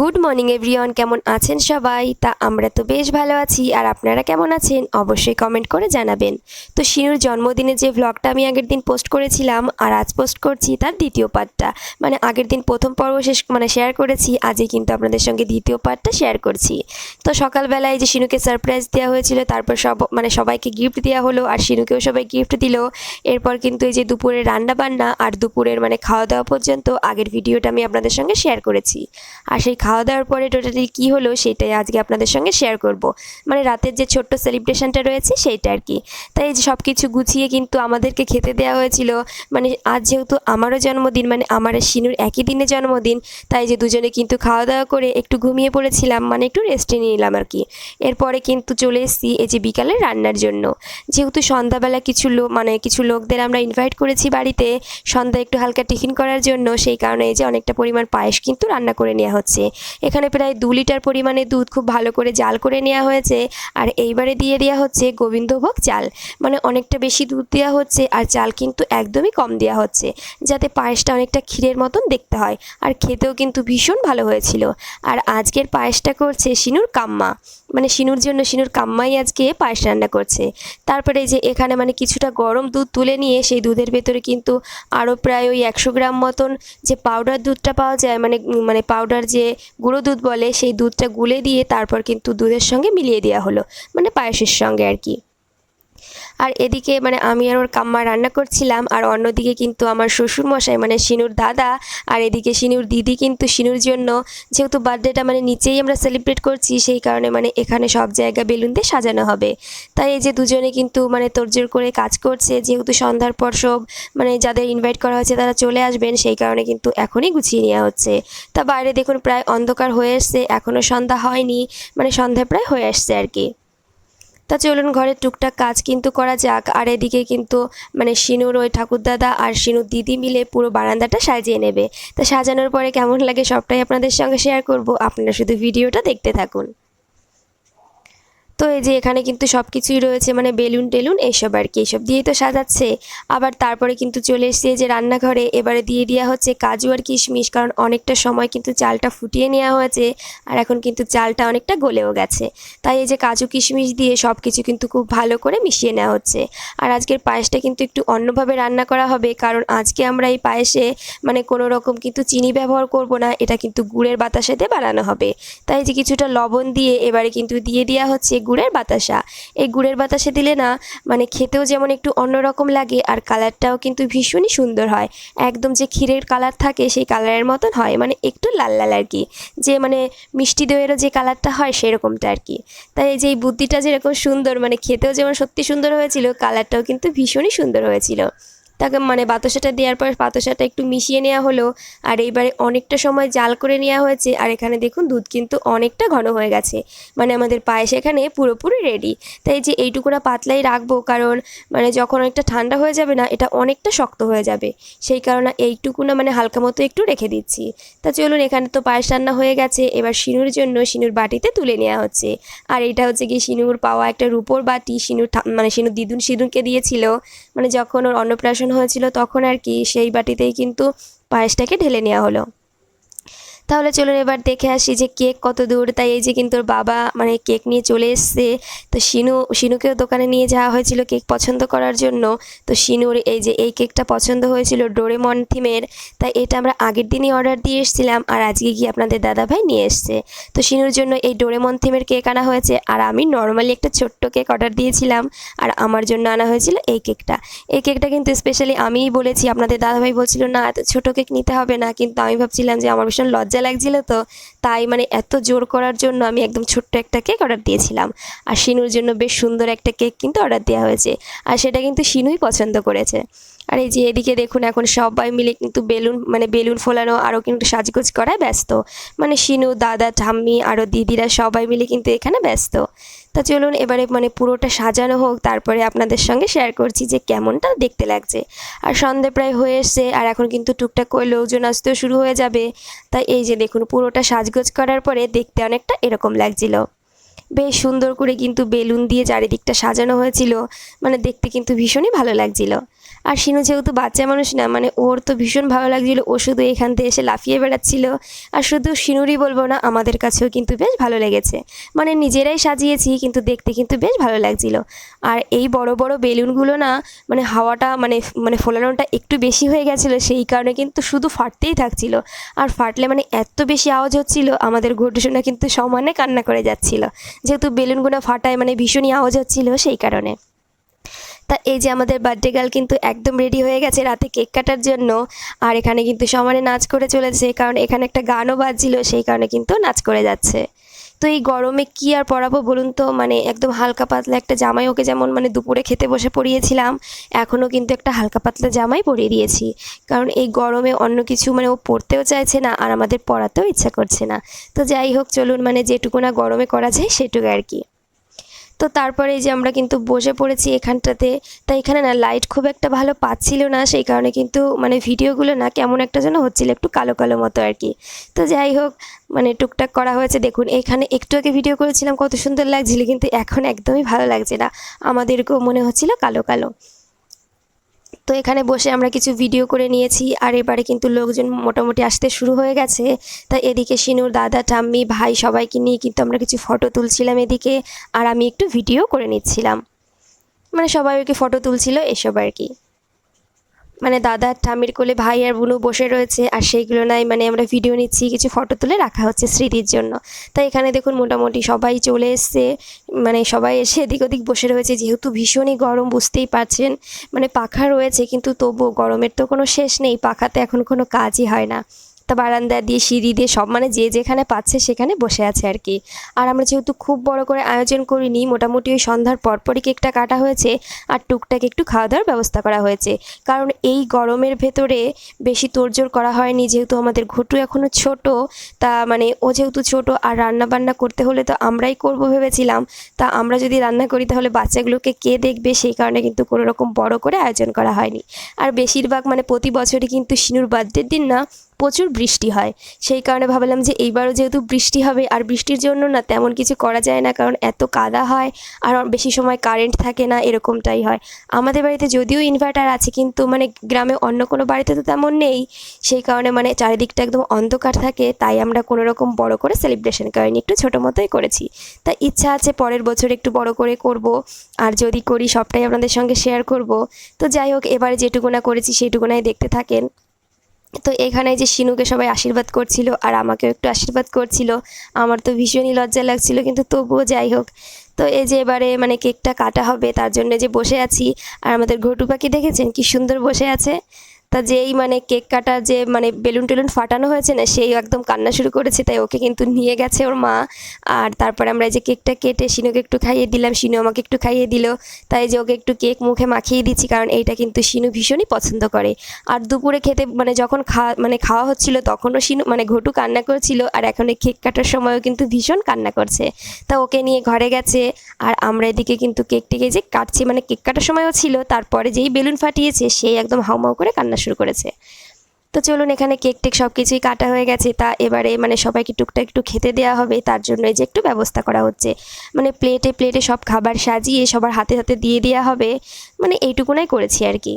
Good morning everyone কেমন আছেন সবাই? তা আমরা তো বেশ ভালো আছি। আর আপনারা কেমন আছেন? অবশ্যই কমেন্ট করে জানাবেন। তো শিনুর জন্মদিনে যে ভ্লগটা আমি আগের দিন পোস্ট করেছিলাম, আর আজ পোস্ট করছি তার দ্বিতীয় পার্টটা মানে আগের দিন প্রথম পর্ব শেষ মানে শেয়ার করেছি, আজই কিন্তু আপনাদের সঙ্গে দ্বিতীয় পার্টটা শেয়ার করছি। তো সকালবেলায় যে শিনুকে সারপ্রাইজ দেওয়া হয়েছিল, তারপর সব মানে সবাইকে গিফট দেওয়া হলো, আর শিনুকেও সবাই গিফট দিল। এরপর কিন্তু এই যে দুপুরে রান্না বান্না আর দুপুরের মানে খাওয়া দাওয়া পর্যন্ত আগের ভিডিওটা আমি আপনাদের সঙ্গে শেয়ার করেছি। আর সেই খাওয়া দাওয়ার পরে টোটালি কী হলো সেটাই আজকে আপনাদের সঙ্গে শেয়ার করব। মানে রাতের যে ছোট্ট সেলিব্রেশনটা রয়েছে সেইটা আর কি। তাই যে সব কিছু গুছিয়ে কিন্তু আমাদেরকে খেতে দেওয়া হয়েছিল। মানে আজ যেহেতু আমারও জন্মদিন মানে আমার শিনুর একই দিনে জন্মদিন, তাই যে দুজনে কিন্তু খাওয়া দাওয়া করে একটু ঘুমিয়ে পড়েছিলাম মানে একটু রেস্টে নিলাম আর কি। এরপরে কিন্তু চলে এসেছি এই যে বিকালে রান্নার জন্য। যেহেতু সন্ধ্যাবেলা কিছু লোক মানে কিছু লোকদের আমরা ইনভাইট করেছি বাড়িতে সন্ধ্যা একটু হালকা টিফিন করার জন্য, সেই কারণে এই যে অনেকটা পরিমাণ পায়েস কিন্তু রান্না করে নেওয়া হচ্ছে। এখানে প্রায় দু লিটার পরিমাণে দুধ খুব ভালো করে জাল করে নেওয়া হয়েছে। আর এইবারে দিয়ে দেওয়া হচ্ছে গোবিন্দভোগ চাল। মানে অনেকটা বেশি দুধ দেওয়া হচ্ছে আর চাল কিন্তু একদমই কম দেওয়া হচ্ছে, যাতে পায়েসটা অনেকটা ক্ষীরের মতন দেখতে হয়। আর খেতেও কিন্তু ভীষণ ভালো হয়েছিল। আর আজকের পায়েসটা করছে শিনুর কাম্মা। মানে শিনুর জন্য শিনুর কাম্মাই আজকে পায়েস রান্না করছে। তারপরে যে এখানে মানে কিছুটা গরম দুধ তুলে নিয়ে সেই দুধের ভেতরে কিন্তু আরও প্রায় ওই একশো গ্রাম মতন যে পাউডার দুধটা পাওয়া যায় মানে মানে পাউডার যে গুঁড়ো দুধ বলে, সেই দুধটা গুলে দিয়ে তারপর কিন্তু দুধের সঙ্গে মিলিয়ে দেওয়া হলো মানে পায়েসের সঙ্গে আর কি। আর এদিকে মানে আমি আর ওর কাম্মা রান্না করছিলাম, আর অন্যদিকে কিন্তু আমার শ্বশুর মশাই মানে শিনুর দাদা, আর এদিকে শিনুর দিদি কিন্তু শিনুর জন্য, যেহেতু বার্থডেটা মানে নিচেই আমরা সেলিব্রেট করছি, সেই কারণে মানে এখানে সব জায়গা বেলুন দিয়ে সাজানো হবে। তাই এই যে দুজনে কিন্তু মানে তোড়জোড় করে কাজ করছে, যেহেতু সন্ধ্যার পর সব মানে যাদের ইনভাইট করা হয়েছে তারা চলে আসবেন, সেই কারণে কিন্তু এখনই গুছিয়ে নেওয়া হচ্ছে। তা বাইরে দেখুন প্রায় অন্ধকার হয়ে এসছে এখনও সন্ধ্যা হয়নি মানে সন্ধ্যা প্রায় হয়ে আসছে আর কি। তা চলুন ঘরে টুকটাক কাজ কিন্তু করা যাক। আর এদিকে কিন্তু মানে শিনুর ওই ঠাকুরদাদা আর শিনুর দিদি মিলে পুরো বারান্দাটা সাজিয়ে নেবে। তা সাজানোর পরে কেমন লাগে সবটাই আপনাদের সঙ্গে শেয়ার করব। আপনারা শুধু ভিডিওটা দেখতে থাকুন। তো এই যে এখানে কিন্তু সব কিছুই রয়েছে মানে বেলুন টেলুন এইসব আর কি, এইসব দিয়েই তো সাজাচ্ছে। আবার তারপরে কিন্তু চলে এসছে যে রান্নাঘরে, এবারে দিয়ে দেওয়া হচ্ছে কাজু আর কিশমিশ, কারণ অনেকটা সময় কিন্তু চালটা ফুটিয়ে নেওয়া হয়েছে, আর এখন কিন্তু চালটা অনেকটা গলেও গেছে। তাই এই যে কাজু কিশমিশ দিয়ে সব কিছু কিন্তু খুব ভালো করে মিশিয়ে নেওয়া হচ্ছে। আর আজকের পায়েসটা কিন্তু একটু অন্যভাবে রান্না করা হবে, কারণ আজকে আমরা এই পায়েসে মানে কোনো রকম কিন্তু চিনি ব্যবহার করব না, এটা কিন্তু গুড়ের বাতাসাতে বানানো হবে। তাই যে কিছুটা লবণ দিয়ে এবারে কিন্তু দিয়ে দেওয়া হচ্ছে গুড়ের বাতাসা। এই গুড়ের বাতাসে দিলে না মানে খেতেও যেমন একটু অন্যরকম লাগে, আর কালারটাও কিন্তু ভীষণই সুন্দর হয়। একদম যে ক্ষীরের কালার থাকে, সেই কালারের মতন হয় মানে একটু লাল লাল আর কি। যে মানে মিষ্টি দইয়েরও যে কালারটা হয়, সেরকমটা আর কি। তাই এই যে এই বুদ্ধিটা যেরকম সুন্দর মানে খেতেও যেমন সত্যি সুন্দর হয়েছিল, কালারটাও কিন্তু ভীষণই সুন্দর হয়েছিল। তাকে মানে বাতাসাটা দেওয়ার পর বাতাসাটা একটু মিশিয়ে নেওয়া হলো, আর এইবারে অনেকটা সময় জাল করে নেওয়া হয়েছে, আর এখানে দেখুন দুধ কিন্তু অনেকটা ঘন হয়ে গেছে। মানে আমাদের পায়েস এখানে পুরোপুরি রেডি তাই যে এইটুকুনা পাতলাই রাখব, কারণ মানে যখন অনেকটা ঠান্ডা হয়ে যাবে না, এটা অনেকটা শক্ত হয়ে যাবে। সেই কারণে এইটুকুনা মানে হালকা মতো একটু রেখে দিচ্ছি। তা চলুন, এখানে তো পায়েস রান্না হয়ে গেছে। এবার শিনুর জন্য শিনুর বাটিতে তুলে নেওয়া হচ্ছে। আর এটা হচ্ছে কি শিনুর পাওয়া একটা রূপোর বাটি। শিনুর ঠা- মানে শিনুর দিদুন সিদুনকে দিয়েছিল। মানে যখন ওর অন্নপ্রাশন হয়েছিল তখন আর কি সেই বাটিতেই কিন্তু পায়েসটাকে ঢেলে নেওয়া হলো। তাহলে চলুন এবার দেখে আসি যে কেক কত দূর। তাই এই যে কিন্তু ওর বাবা মানে কেক নিয়ে চলে এসছে। তো শিনু, শিনুকেও দোকানে নিয়ে যাওয়া হয়েছিল কেক পছন্দ করার জন্য। তো শিনুর এই যে এই কেকটা পছন্দ হয়েছিল ডোরেমন থিমের। তাই এটা আমরা আগের দিনই অর্ডার দিয়ে এসেছিলাম আর আজকে গিয়ে আপনাদের দাদাভাই নিয়ে এসছে। তো শিনুর জন্য এই ডোরেমন থিমের কেক আনা হয়েছে আর আমি নর্মালি একটা ছোট্ট কেক অর্ডার দিয়েছিলাম আর আমার জন্য আনা হয়েছিল এই কেকটা। এই কেকটা কিন্তু স্পেশালি আমিই বলেছি, আপনাদের দাদাভাই বলছিল, না, এত ছোটো কেক নিতে হবে না। কিন্তু আমি ভাবছিলাম যে আমার ভীষণ লজ্জা লাগছিল তো। তাই মানে এত জোর করার জন্য আমি একদম ছোট্ট একটা কেক অর্ডার দিয়েছিলাম। আর শিনুর জন্য বেশ সুন্দর একটা কেক কিন্তু অর্ডার দেওয়া হয়েছে। আর সেটা কিন্তু শিনুই পছন্দ করেছে। আর এই যে এদিকে দেখুন এখন সবাই মিলে কিন্তু বেলুন মানে বেলুন ফোলানো আরও কিন্তু সাজগোজ করায় ব্যস্ত। মানে শিনু, দাদা, ঠাম্মি, আরও দিদিরা সবাই মিলে কিন্তু এখানে ব্যস্ত। তা চলুন এবারে মানে পুরোটা সাজানো হোক, তারপরে আপনাদের সঙ্গে শেয়ার করছি যে কেমনটা দেখতে লাগছে। আর সন্ধে প্রায় হয়ে এসছে, আর এখন কিন্তু টুকটাক করে লোকজন আসতেও শুরু হয়ে যাবে। তাই এই যে দেখুন, পুরোটা সাজগোজ করার পরে দেখতে অনেকটা এরকম লাগছিল। বেশ সুন্দর করে কিন্তু বেলুন দিয়ে চারিদিকটা সাজানো হয়েছিল। মানে দেখতে কিন্তু ভীষণই ভালো লাগছিল। আর শিনু যেহেতু বাচ্চা মানুষ না মানে ওর তো ভীষণ ভালো লাগছিল। ও শুধু এখান থেকে এসে লাফিয়ে বেড়াচ্ছিল। আর শুধু শিনুরই বলব না, আমাদের কাছেও কিন্তু বেশ ভালো লেগেছে। মানে নিজেরাই সাজিয়েছি, কিন্তু দেখতে কিন্তু বেশ ভালো লাগছিল। আর এই বড় বড় বেলুনগুলো না মানে হাওয়াটা মানে মানে ফোলানোটা একটু বেশি হয়ে গেছিল, সেই কারণে কিন্তু শুধু ফাটতেই থাকছিল। আর ফাটলে মানে এত বেশি আওয়াজ হচ্ছিল, আমাদের ঘটুসোনা কিন্তু সমানে কান্না করে যাচ্ছিল। যেহেতু বেলুনগুলো ফাটায় মানে ভীষণই আওয়াজ হচ্ছিল সেই কারণে। তা এই যে আমাদের বার্থডে গার্ল কিন্তু একদম রেডি হয়ে গেছে রাতে কেক কাটার জন্য। আর এখানে কিন্তু সমানে নাচ করে চলেছে, কারণ এখানে একটা গানও বাজছিল, সেই কারণে কিন্তু নাচ করে যাচ্ছে। তো এই গরমে কি আর পরাবো বলুন তো? মানে একদম হালকা পাতলা একটা জামাই ওকে যেমন মানে দুপুরে খেতে বসে পরিয়েছিলাম, এখনও কিন্তু একটা হালকা পাতলা জামাই পরিয়ে দিয়েছি। কারণ এই গরমে অন্য কিছু মানে ও পরতেও চাইছে না, আর আমাদের পরাতেও ইচ্ছা করছে না। তো যাই হোক, চলুন মানে যেটুকু না গরমে করা যায় সেটুকু আর কি। তো তারপরে যে আমরা কিন্তু বসে পড়েছি এখানটাতে তাই এখানে না লাইট খুব একটা ভালো পাচ্ছিল না, সেই কারণে কিন্তু মানে ভিডিওগুলো না কেমন একটা যেন হচ্ছিল একটু কালো কালো মতো আর কি। তো যাই হোক মানে টুকটাক করা হয়েছে। দেখুন, এখানে একটু আগে ভিডিও করেছিলাম, কত সুন্দর লাগছিল, কিন্তু এখন একদমই ভালো লাগছে না। আমাদেরকেও মনে হচ্ছিল কালো কালো। তো এখানে বসে আমরা কিছু ভিডিও করে নিয়েছি। আর এবারে কিন্তু লোকজন মোটামুটি আসতে শুরু হয়ে গেছে। তা এদিকে শিনুর দাদা টাম্মি ভাই সবাইকে নিয়ে কিন্তু আমরা কিছু ফটো তুলছিলাম এদিকে। আর আমি একটু ভিডিও করে নিচ্ছিলাম। মানে সবাই ওকে ফটো তুলছিল, এসব আর কি। মানে দাদা ঠামির কোলে ভাই আর বোনও বসে রয়েছে, আর সেইগুলো নাই মানে আমরা ভিডিও নিচ্ছি, কিছু ফটো তুলে রাখা হচ্ছে স্মৃতির জন্য। তাই এখানে দেখুন মোটামুটি সবাই চলে এসছে মানে সবাই এসে এদিক ওদিক বসে রয়েছে, যেহেতু ভীষণই গরম, বুঝতেই পারছেন মানে পাখা রয়েছে, কিন্তু তবুও গরমের তো কোনো শেষ নেই, পাখাতে এখন কোনো কাজই হয় না। তা বারান্দা দিয়ে, সিঁড়ি দিয়ে, সব মানে যে যেখানে পাচ্ছে সেখানে বসে আছে আর কি। আর আমরা যেহেতু খুব বড় করে আয়োজন করিনি, মোটামুটি ওই সন্ধ্যার পরপরই কেকটা কাটা হয়েছে আর টুকটাক একটু খাওয়া দাওয়ার ব্যবস্থা করা হয়েছে। কারণ এই গরমের ভেতরে বেশি তোড়জোড় করা হয়নি, যেহেতু আমাদের ঘটু এখনও ছোট, তা মানে ও যেহেতু ছোট আর রান্না বান্না করতে হলে তো আমরাই করব ভেবেছিলাম। তা আমরা যদি রান্না করি তাহলে বাচ্চাগুলোকে কে দেখবে? সেই কারণে কিন্তু কোনো রকম বড় করে আয়োজন করা হয়নি। আর বেশিরভাগ মানে প্রতি বছরই কিন্তু শিনুর বার্থডের দিন না প্রচুর বৃষ্টি হয়। সেই কারণে ভাবলাম যে এইবারও যেহেতু বৃষ্টি হবে আর বৃষ্টির জন্য না তেমন কিছু করা যায় না, কারণ এত কাদা হয় আর বেশি সময় কারেন্ট থাকে না, এরকমটাই হয়। আমাদের বাড়িতে যদিও ইনভার্টার আছে কিন্তু মানে গ্রামে অন্য কোনো বাড়িতে তো তেমন নেই। সেই কারণে মানে চারিদিকটা একদম অন্ধকার থাকে, তাই আমরা কোনো রকম বড় করে সেলিব্রেশন করিনি, একটু ছোটো মতোই করেছি। তা ইচ্ছা আছে পরের বছর একটু বড় করে করব, আর যদি করি সবটাই আপনাদের সঙ্গে শেয়ার করব। তো যাই হোক, এবারে যেটুকুনা করেছি সেইটুকুনাই দেখতে থাকেন। তো এখানে যে শিনুকে সবাই আশীর্বাদ করছিল আর আমাকেও একটু আশীর্বাদ করছিল। আমার তো ভীষণই লজ্জা লাগছিল, কিন্তু তবুও যাই হোক। তো এই যে এবারে মানে কেকটা কাটা হবে, তার জন্য যে বসে আছি। আর আমাদের ঘটু পাখি দেখেছেন? কি সুন্দর বসে আছে। তা যেই মানে কেক কাটার যে মানে বেলুন টেলুন ফাটানো হয়েছে না, সেই একদম কান্না শুরু করেছে, তাই ওকে কিন্তু নিয়ে গেছে ওর মা। আর তারপরে আমরা এই যে কেকটা কেটে শিনুকে একটু খাইয়ে দিলাম, শিনু আমাকে একটু খাইয়ে দিল। তাই যে ওকে একটু কেক মুখে মাখিয়ে দিচ্ছি, কারণ এইটা কিন্তু শিনু ভীষণই পছন্দ করে। আর দুপুরে খেতে মানে যখন খাওয়া মানে খাওয়া হচ্ছিল, তখনও শিনু মানে ঘটু কান্না করছিল, আর এখন এই কেক কাটার সময়ও কিন্তু ভীষণ কান্না করছে। তা ওকে নিয়ে ঘরে গেছে, আর আমরা এদিকে কিন্তু কেকটিকে যে কাটছি মানে কেক কাটার সময়ও ছিল, তারপরে যেই বেলুন ফাটিয়েছে, সেই একদম হাউমাউ করে কান্না শুরু করেছে। তো চলুন এখানে কেক টেক সব কিছুই কাটা হয়ে গেছে। তা এবারে মানে সবাইকে টুকটাক একটু খেতে দেওয়া হবে। তার জন্য এই যে একটু ব্যবস্থা করা হচ্ছে। মানে প্লেটে প্লেটে সব খাবার সাজিয়ে সবার হাতে হাতে দিয়ে দেওয়া হবে। মানে এইটুকুনাই করেছি আর কি।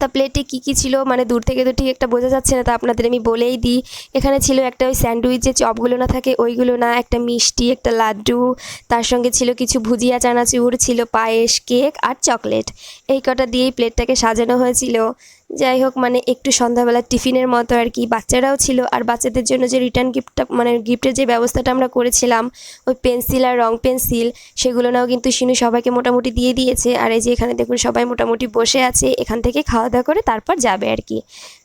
তা প্লেটে কী কী ছিল মানে দূর থেকে তো ঠিক একটা বোঝা যাচ্ছে না, তা আপনাদের আমি বলেই দিই। এখানে ছিল একটা ওই স্যান্ডউইচ যে চপগুলো না থাকে, ওইগুলো না, একটা মিষ্টি, একটা লাড্ডু, তার সঙ্গে ছিল কিছু ভুজিয়া, চানাচুর, ছিল পায়েস, কেক আর চকলেট। এই কটা দিয়েই প্লেটটাকে সাজানো হয়েছিল। যাই হোক মানে একটু সন্ধ্যাবেলা টিফিনের মতো আর কি। বাচ্চারাও ছিল আর বাচ্চাদের জন্য যে রিটার্ন গিফটটা মানে গিফটের যে ব্যবস্থাটা আমরা করেছিলাম, ওই পেন্সিল আর রং পেন্সিল সেগুলো নাও কিন্তু শিনু সবাইকে মোটামুটি দিয়ে দিয়েছে। আর এই যে এখানে দেখুন, সবাই মোটামুটি বসে আছে। এখান থেকে খাওয়া দাওয়া করে তারপর যাবে আর কি।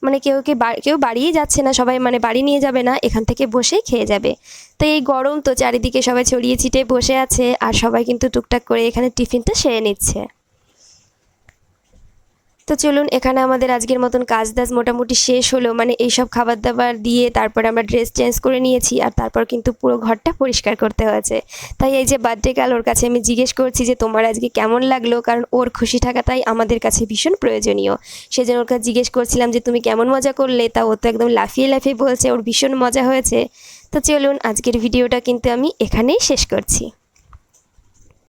মানে কেউ কে কেউ বাড়িয়ে যাচ্ছে না, সবাই মানে বাড়ি নিয়ে যাবে না, এখান থেকে বসেই খেয়ে যাবে। তো এই গরম তো চারিদিকে সবাই ছড়িয়ে ছিটে বসে আছে, আর সবাই কিন্তু টুকটাক করে এখানে টিফিনটা সেরে নিচ্ছে। তো চলুন, এখানে আমাদের আজকের মতন কাজ দাজ মোটামুটি শেষ হলো। মানে এইসব খাবার দাবার দিয়ে তারপরে আমরা ড্রেস চেঞ্জ করে নিয়েছি আর তারপর কিন্তু পুরো ঘরটা পরিষ্কার করতে হয়েছে। তাই এই যে বার্থডে কাল ওর কাছে আমি জিজ্ঞেস করছি যে তোমার আজকে কেমন লাগল? কারণ ওর খুশি থাকাটাই আমাদের কাছে ভীষণ প্রয়োজনীয়। সেজন্য ওর কাছে জিজ্ঞেস করছিলাম যে, তুমি কেমন মজা করলে? তা ও তো একদম লাফিয়ে লাফিয়ে বলছে, ওর ভীষণ মজা হয়েছে। তো চলুন, আজকের ভিডিওটা কিন্তু আমি এখানেই শেষ করছি।